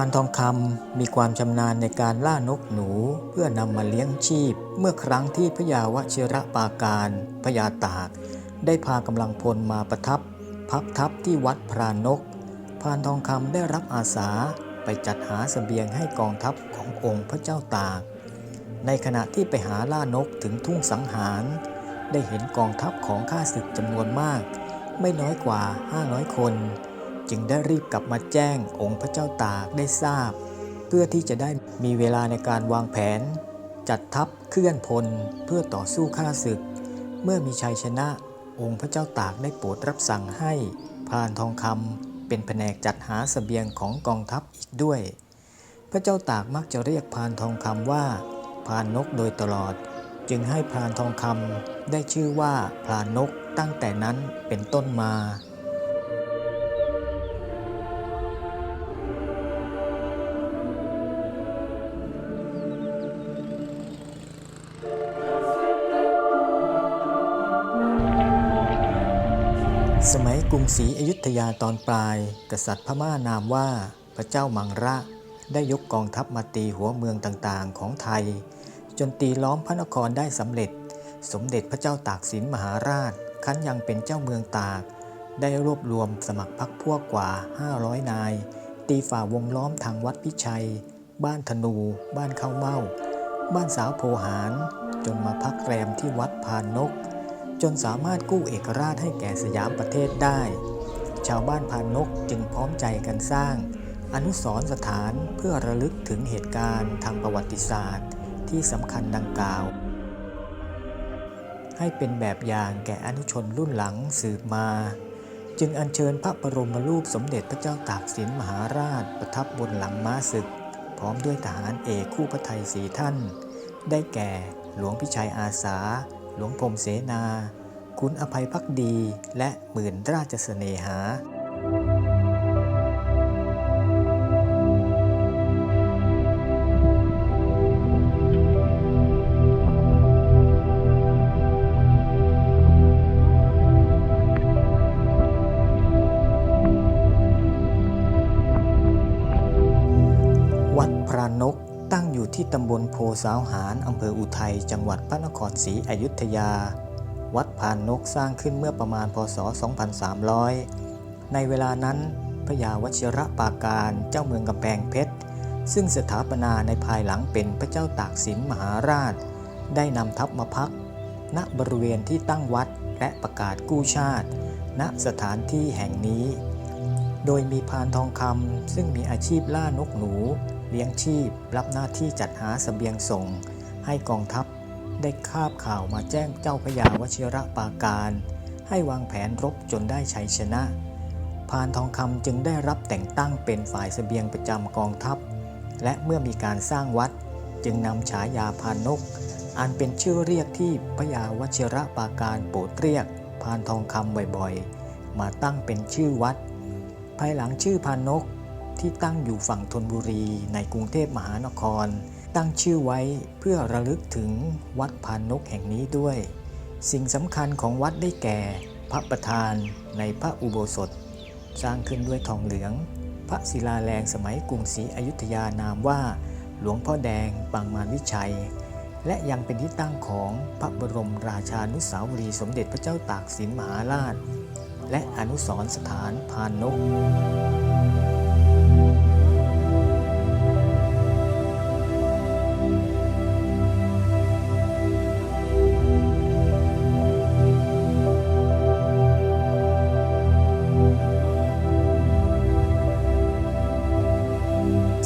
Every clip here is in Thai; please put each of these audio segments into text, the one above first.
านทองคำมีความชำนาญในการล่านกหนู เพื่อนำมาเลี้ยงชีพ เมื่อครั้งที่พยาวชิระปาการพญาตาก ได้พากำลังพลมาประทับ พักทับที่วัดพรานกพานทองคำได้รับอาสาไปจัดหาสเสบียงให้กองทัพขององค์พระเจ้าตาก ในขณะที่ไปหาล่านกถึงทุ่งสังหาร ได้เห็นกองทัพของข้าศึกจำนวนมาก ไม่น้อยกว่า 500 คน จึงได้รีบกลับมาแจ้งองค์พระเจ้าตากได้ทราบ เพื่อที่จะได้มีเวลาในการวางแผน จัดทัพเคลื่อนพลเพื่อต่อสู้ข้าศึก เมื่อมีชัยชนะองค์พระเจ้าตากได้โปรดรับสั่งให้พรานทองคำเป็นแผนกจัดหาสเสบียงของกองทัพอีกด้วย พระเจ้าตากมักจะเรียกพรานทองคำว่าพรานนกโดยตลอด จึงให้พรานทองคำได้ชื่อว่าพรานนกตั้งแต่นั้นเป็นต้นมา มัยกรุงศรีอยุธยาตอนปลาย กษัตริย์พม่านามว่าพระเจ้ามังระ ได้ยกกองทัพมาตีหัวเมืองต่างๆ ของไทย จนตีล้อมพระนครได้สำเร็จ สมเด็จพระเจ้าตากสินมหาราชคันยังเป็นเจ้าเมืองตาก ได้รวบรวมสมัครพรรคพวกกว่า 500 นาย ตีฝ่าวงล้อมทางวัดพิชัย บ้านธนู บ้านข้าวเม่า บ้านสาวโพหาร จนมาพักแรมที่วัดพานนก จนสามารถกู้เอกราชให้แก่สยามประเทศได้ ชาวบ้านพานกจึงพร้อมใจกันสร้าง อนุสรสถานเพื่อระลึกถึงเหตุการณ์ทางประวัติศาสตร์ ที่สำคัญดังกล่าว ให้เป็นแบบอย่างแก่อนุชนรุ่นหลังสืบมา จึงอัญเชิญพระบรมรูปสมเด็จพระเจ้าตากสินมหาราชประทับบนหลังม้าศึก พร้อมด้วยทหารเอกคู่พระไทยสีท่าน ได้แก่หลวงพิชัยอาสา หลวงพรมเสนา คุณอภัยพักดี และหมื่นราชเสนหา ที่ตำบลโพสาวหารอำเภออุทัย จังหวัดพระนครศรีอยุธยา วัดพานนกสร้างขึ้นเมื่อประมาณพศ 2300 ในเวลานั้นพระยาวชิระปาการเจ้าเมืองกำแพงเพชร ซึ่งสถาปนาในภายหลังเป็นพระเจ้าตากสินมหาราช ได้นำทัพมาพัก ณบริเวณที่ตั้งวัดและประกาศกู้ชาติ ณสถานที่แห่งนี้ โดยมีพานทองคำซึ่งมีอาชีพล่านกหนู เลี้ยงชีพ รับหน้าที่จัดหาสเสบียงส่ง ให้กองทัพได้คาบข่าวมาแจ้งเจ้าพระยาวชิระปาการ ให้วางแผนรบจนได้ชัยชนะ พานทองคำจึงได้รับแต่งตั้งเป็นฝ่ายสเสบียงประจำกองทัพ และเมื่อมีการสร้างวัดจึงนำฉายาพานนก อันเป็นชื่อเรียกที่พระยาวชิระปาการโปรดเรียก พานทองคำบ่อยๆ มาตั้งเป็นชื่อวัด ภายหลังชื่อพานนก ที่ตั้งอยู่ฝั่งธนบุรีในกรุงเทพมหานคร ตั้งชื่อไว้เพื่อระลึกถึงวัดพานนกแห่งนี้ด้วย สิ่งสำคัญของวัดได้แก่ พระประธานในพระอุโบสถ สร้างขึ้นด้วยทองเหลือง พระศิลาแรงสมัยกรุงศรีอยุธยานามว่า หลวงพ่อแดงปางมารวิชัย และยังเป็นที่ตั้งของพระบรมราชานุสาวรีสมเด็จพระเจ้าตากสินมหาราชและอนุสรสถานพานนก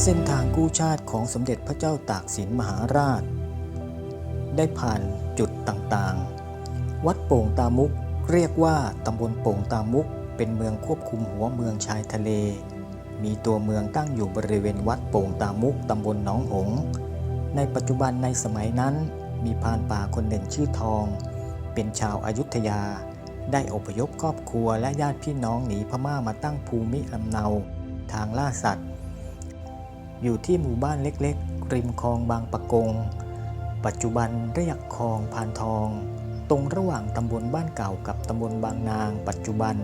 เส้นทางกู้ชาติของสมเด็จพระเจ้าตากสินมหาราช ได้ผ่านจุดต่างๆ วัดโป่งตามุกเรียกว่าตำบลโป่งตามุก เป็นเมืองควบคุมหัวเมืองชายทะเล มีตัวเมืองตั้งอยู่บริเวณวัดโป่งตามุกตำบลหนองหง ในปัจจุบันในสมัยนั้น มีพานป่าคนหนึ่งชื่อทอง เป็นชาวอายุทยา ได้อพยพครอบครัวและญาติพี่น้องหนีพม่ามาตั้งภูมิลำเนา ทางล่าสัตว์ อยู่ที่หมู่บ้านเล็กๆ ริมคลองบางปะกง ปัจจุบันเรียกคลองพานทอง ตรงระหว่างตำบลบ้านเก่ากับตำบลบางนาง ปัจจุบัน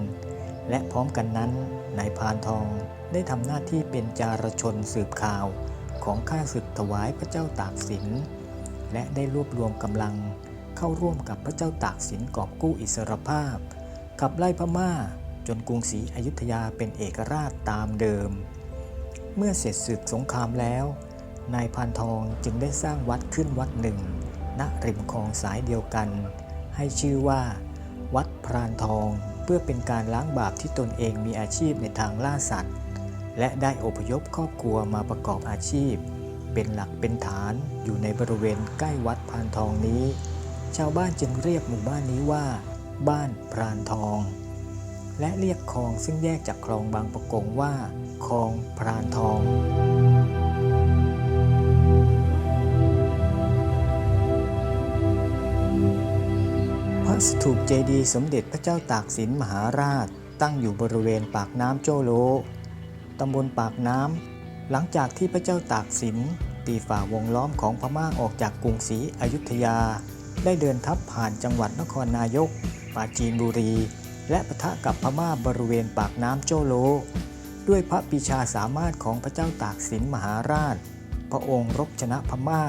และพร้อมกันนั้นนายพานทองได้ทำหน้าที่เป็นจารชนสืบข่าว ของข้าศึกถวายพระเจ้าตากสิน และได้รวบรวมกำลังเข้าร่วมกับพระเจ้าตากสินกอบกู้อิสรภาพขับไล่พม่าจนกรุงศรีอยุธยาเป็นเอกราชตามเดิม เมื่อเสร็จศึกสงครามแล้ว นายพานทองจึงได้สร้างวัดขึ้นวัดหนึ่ง ณริมคลองสายเดียวกัน ให้ชื่อว่า วัดพรานทองเพื่อเป็นการล้างบาปที่ตนเองมีอาชีพในทางล่าสัตว์ และได้อพยพครอบครัวมาประกอบอาชีพ เป็นหลักเป็นฐานอยู่ในบริเวณใกล้วัดพานทองนี้ ชาวบ้านจึงเรียกหมู่บ้านนี้ว่า บ้านพรานทอง และเรียกคลองซึ่งแยกจากคลองบางประกงว่าคลองพรานทองพระสถูปเจดีย์สมเด็จพระเจ้าตากสินมหาราช ตั้งอยู่บริเวณปากน้ำโจโลตำบลปากน้ำ หลังจากที่พระเจ้าตากสินตีฝ่าวงล้อมของพม่าออกจากกรุงศรีอยุธยา ได้เดินทัพผ่านจังหวัดนครนายก ปราจีนบุรี และปะทะกับพม่าบริเวณปากน้ำโจโล ด้วยพระปิชาสามารถของพระเจ้าตากสินมหาราช พระองค์รบชนะพม่า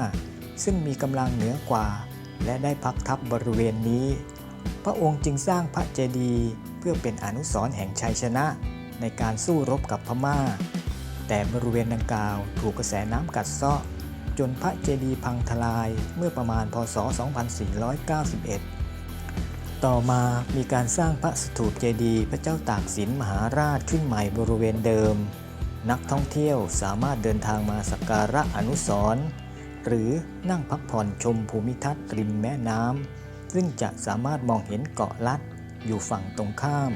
ซึ่งมีกำลังเหนือกว่า และได้พักทับบริเวณนี้ พระองค์จึงสร้างพระเจดีย์เพื่อเป็นอนุสรณ์แห่งชัยชนะในการสู้รบกับพม่า แต่บริเวณดังกล่าวถูกกระแสน้ำกัดเซาะจนพระเจดีย์พังทลายเมื่อประมาณพศ 2491 ต่อมามีการสร้างพระสถูปเจดีย์พระเจ้าตากสินมหาราชขึ้นใหม่บริเวณเดิม นักท่องเที่ยวสามารถเดินทางมาสักการะอนุสรณ์หรือนั่งพักผ่อนชมภูมิทัศน์ริมแม่น้ำซึ่งจะสามารถมองเห็นเกาะลัดอยู่ฝั่งตรงข้าม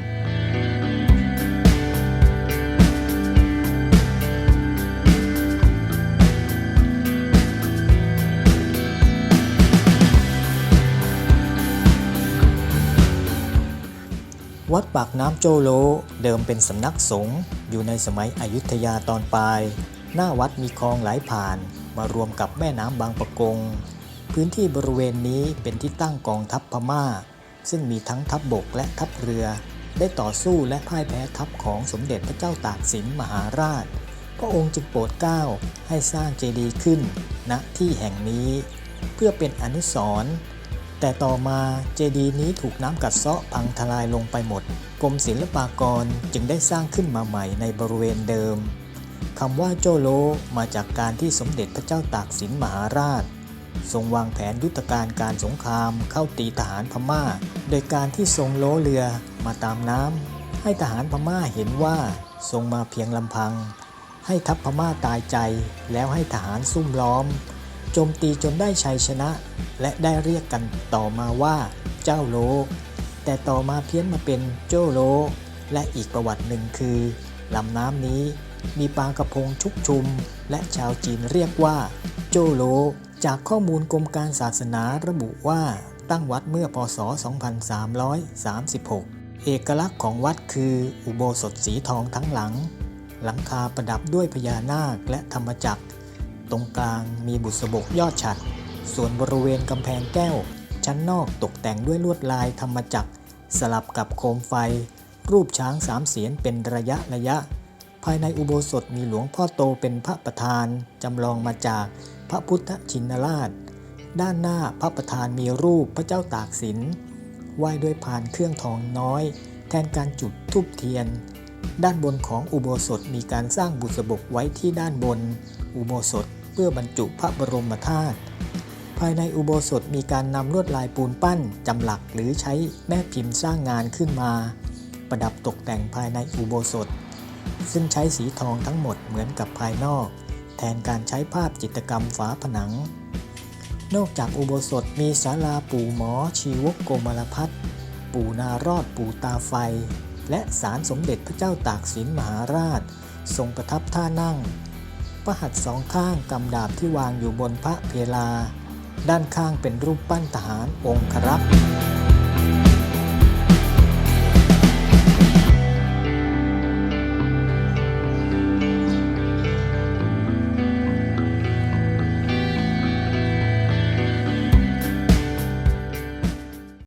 วัดปากน้ำโจโล เดิมเป็นสำนักสงฆ์อยู่ในสมัยอยุธยาตอนปลาย หน้าวัดมีคลองไหลผ่าน มารวมกับแม่น้ำบางปะกง พื้นที่บริเวณนี้เป็นที่ตั้งกองทัพพม่า ซึ่งมีทั้งทัพบบกและทัพเรือ ได้ต่อสู้และพ่ายแพ้ทัพของสมเด็จพระเจ้าตากสินมหาราช พระองค์จึงโปรดเกล้าให้สร้างเจดีย์ขึ้นณที่แห่งนี้ เพื่อเป็นอนุสรณ์ แต่ต่อมาเจดีย์นี้ถูกน้ำกัดเซาะพังทลายลงไปหมด กรมศิลปากรจึงได้สร้างขึ้นมาใหม่ในบริเวณเดิมคำว่าโจโลมาจากการที่สมเด็จพระเจ้าตากสินมหาราช ทรงวางแผนยุทธการการสงครามเข้าตีทหารพม่า โดยการที่ทรงโลเรือมาตามน้ำให้ทหารพม่าเห็นว่าทรงมาเพียงลำพัง ให้ทัพพม่าตายใจแล้วให้ทหารซุ่มล้อม โจมตีจนได้ชัยชนะ และได้เรียกกันต่อมาว่าเจ้าโลแต่ต่อมาเพี้ยนมาเป็นโจโล และอีกประวัติหนึ่งคือลำน้ำนี้มีปลากระพงชุกชุม และชาวจีนเรียกว่า โจโล จากข้อมูลกรมการศาสนาระบุว่าตั้งวัดเมื่อพศ 2336 เอกลักษณ์ของวัดคืออุโบสถสีทองทั้งหลัง หลังคาประดับด้วยพญานาคและธรรมจักร ตรงกลางมีบุษบกยอดฉัด ส่วนบริเวณกำแพงแก้ว ชั้นนอกตกแต่งด้วยลวดลายธรรมจักร สลับกับโคมไฟ รูปช้างสามเสียนเป็นระยะระยะ ภายในอุโบสถมีหลวงพ่อโตเป็นพระประธาน จำลองมาจากพระพุทธชินราช ด้านหน้าพระประธานมีรูปพระเจ้าตากสินไหว้ด้วยพานเครื่องทองน้อย แทนการจุดทูบเทียนด้านบนของอุโบสถมีการสร้างบุษบกไว้ที่ด้านบนอุโบสถ พื่อบรรจุพระบรมธาตุภายในอุโบสถมีการนำลวดลายปูนปั้นจำหลักหรือใช้แม่พิมพ์สร้างงานขึ้นมา ประดับตกแต่งภายในอุโบสถ ซึ่งใช้สีทองทั้งหมดเหมือนกับภายนอก แทนการใช้ภาพจิตรกรรมฝาผนัง นอกจากอุโบสถมีศาลาปู่หมอชีวกโกมารพัฒปู่นารอดปู่ตาไฟ และศาลสมเด็จพระเจ้าตากสินมหาราช ทรงประทับท่านั่ง ระหัตถ์สองข้างกำดาบที่วางอยู่บนพระเพลา ด้านข้างเป็นรูปปั้นทหารองครักษ์